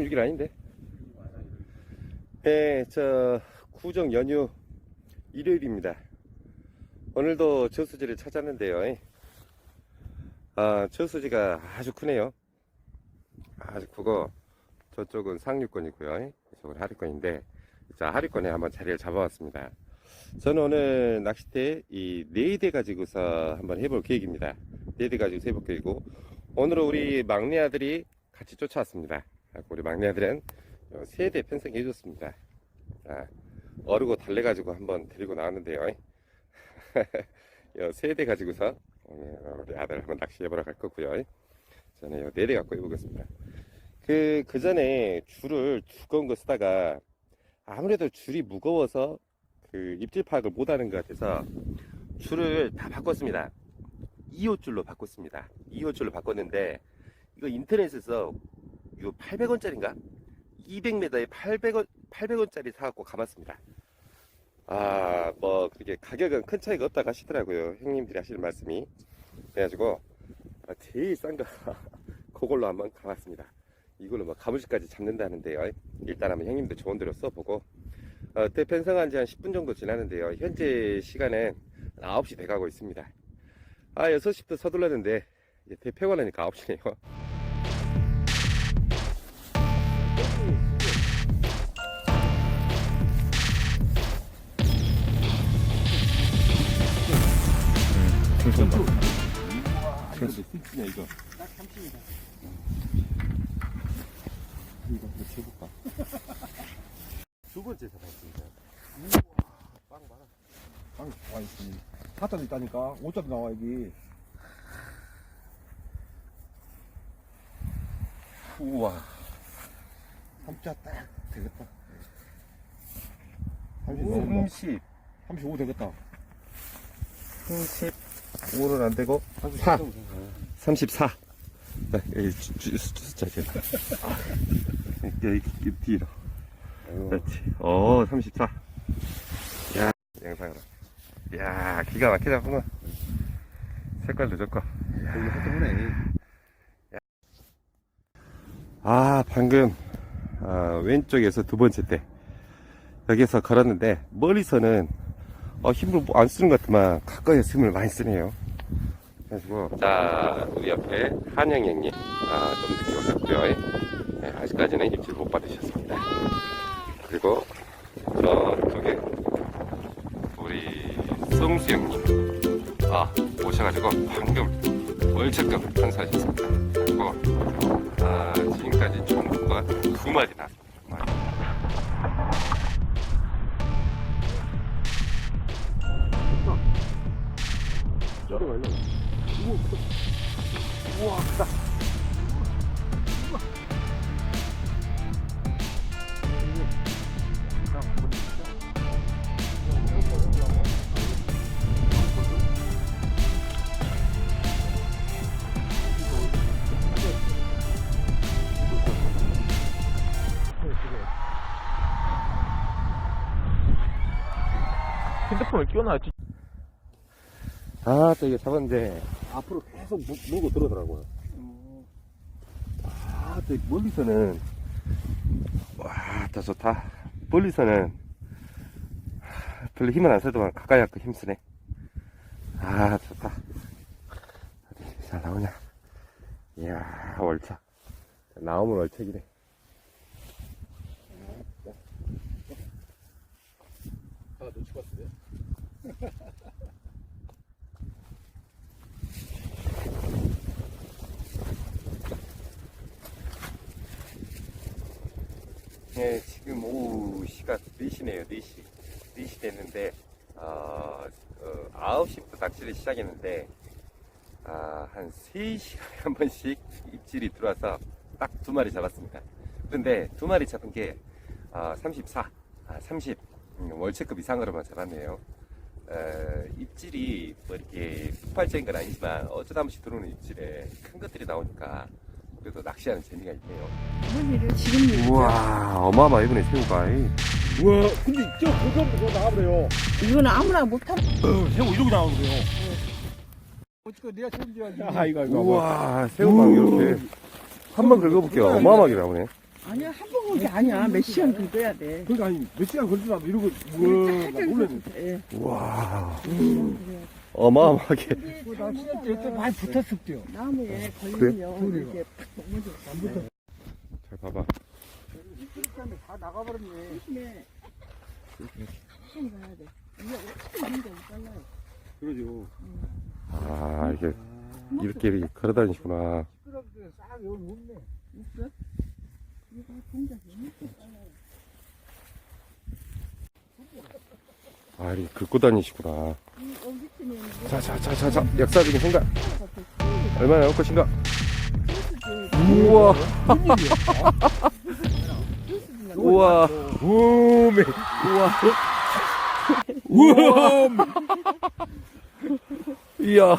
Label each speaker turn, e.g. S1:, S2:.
S1: 26일 아닌데? 네, 저, 구정 연휴 일요일입니다. 오늘도 저수지를 찾았는데요. 아, 저수지가 아주 크네요. 아주 크고, 저쪽은 상류권이고요. 이쪽은 하류권인데, 자, 하류권에 한번 자리를 잡아왔습니다. 저는 오늘 낚싯대 이 네 대 가지고서 한번 해볼 계획입니다. 네 대 가지고 해볼 계획이고, 오늘은 우리 막내 아들이 같이 쫓아왔습니다. 우리 막내 아들은 세대 편성 해 줬습니다. 아, 어르고 달래가지고 한번 데리고 나왔는데요. 세대 가지고서 오늘 우리 아들 한번 낚시해보러 갈 거고요. 저는 네대 갖고 해보겠습니다. 그, 그 전에 줄을 두꺼운 거 쓰다가 아무래도 줄이 무거워서 그 입질 파악을 못 하는 것 같아서 줄을 다 바꿨습니다. 2호 줄로 바꿨습니다. 2호 줄로 바꿨는데 이거 인터넷에서 이거 800원짜리인가? 200m에 800원 800원짜리 사갖고 감았습니다. 아, 뭐 그렇게 가격은 큰 차이가 없다고 하시더라고요. 형님들이 하시는 말씀이. 그래가지고 아, 제일 싼 거 그걸로 한번 감았습니다. 이걸로 뭐 가무실까지 잡는다는데요. 일단 한번 형님들 좋은 대로 써보고 어, 대편성한 지 한 10분 정도 지났는데요. 현재 시간은 9시 돼가고 있습니다. 아, 6시부터 서둘렀는데, 대패가 나니까 9시네요. 이거?
S2: 딱 30이다.
S1: 이거 한번 재볼까? 두 번째 사봤습니다. 빵 많아.
S2: 빵 좋아 있으니. 4자도 있다니까. 5자도 나와 여기.
S1: 우와.
S2: 3자 딱 되겠다. 35,
S1: 30,
S2: 35 되겠다.
S1: 35는 안 되고, 4. 34. 나, 여기 숫자 제가. 아, 여기, 뒤로. 그렇지. 어, 34. 야, 영상으로. 야, 기가 막히다, 구나 색깔도 좋고. 아, 방금, 아, 왼쪽에서 두 번째 때. 여기서 걸었는데, 멀리서는, 어, 힘을 안 쓰는 것 같지만, 가까이서 힘을 많이 쓰네요. 그래가지고. 자, 우리 옆에 한영 형님. 아, 좀 늦게 오셨고요. 네, 아직까지는 입질 못 받으셨습니다. 그리고, 저쪽에, 우리, 성수 형님. 아, 오셔가지고, 방금, 월척금 탄사하셨습니다. 그리고, 아, 지금까지 총구가 두 마리 나왔습니다.
S3: 핸드폰을 끼워놔야지.
S1: 아, 또 이거 잡았는데,
S2: 앞으로 계속 물- 물고 들어오더라고요.
S1: 아, 또 멀리서는, 와, 더 좋다. 멀리서는, 하, 별로 힘은 안 써도 가까이 갖고 힘쓰네. 아, 좋다. 어디 잘 나오냐. 이야, 월척. 나오면 월척이네.
S2: 하나 놓치고 왔어요.
S1: 네, 지금 오후 시가 4시네요, 4시. 4시 됐는데, 어, 어, 9시부터 낚시를 시작했는데, 아, 한 3시간에 한 번씩 입질이 들어와서 딱 두 마리 잡았습니다. 그런데 두 마리 잡은 게, 아, 34, 아, 30, 음, 월체급 이상으로만 잡았네요. 어, 입질이 뭐 이렇게 폭발적인 건 아니지만 어쩌다 한 번씩 들어오는 입질에 큰 것들이 나오니까 그래도 낚시하는 재미가 있네요.
S4: 뭔 일을 지금?
S1: 우와, 어마어마 이번에 새우가.
S2: 우와, 근데 저 그거 나가버려요.
S4: 이건 아무나 못하는
S2: 새우 이러고 나오는데요. 어찌까 내가 줘야지. 아, 이거, 이거.
S1: 우와, 새우가 이렇게. 한번 긁어볼게요. 어마어마하게 나오네.
S4: 아니야 한번 긁기 아니야 몇 시간 긁어야 돼.
S2: 그러니까 아니 몇 시간 걸리더라도 이러고 뭐나 놀래는
S4: 예.
S1: 와. 어마어마하게.
S2: 이때 많이 붙었을게요
S4: 나무에
S1: 그래?
S4: 걸리면 이렇게 팍 넘어져.
S1: 잘 봐봐.
S2: 다 나가버렸네
S4: 조심해. 조심히 가야 돼. 이게 어떻게 굉장히 빨라요.
S2: 그러죠
S1: 아, 이게 이렇게 이렇게 걸어 다니시구나.
S2: 시끄럽게 싹 여기 묻네
S4: 있어? 이거 굉장히 이렇게 빨라요.
S1: 아, 이렇게 긁고 다니시구나.
S4: 이 여기 있으면
S1: 자, 자, 자, 자, 자. 역사적인 순간. 얼마나 올 것인가? 우와. 우와.
S2: 우메
S1: 우와. 우와. 이야.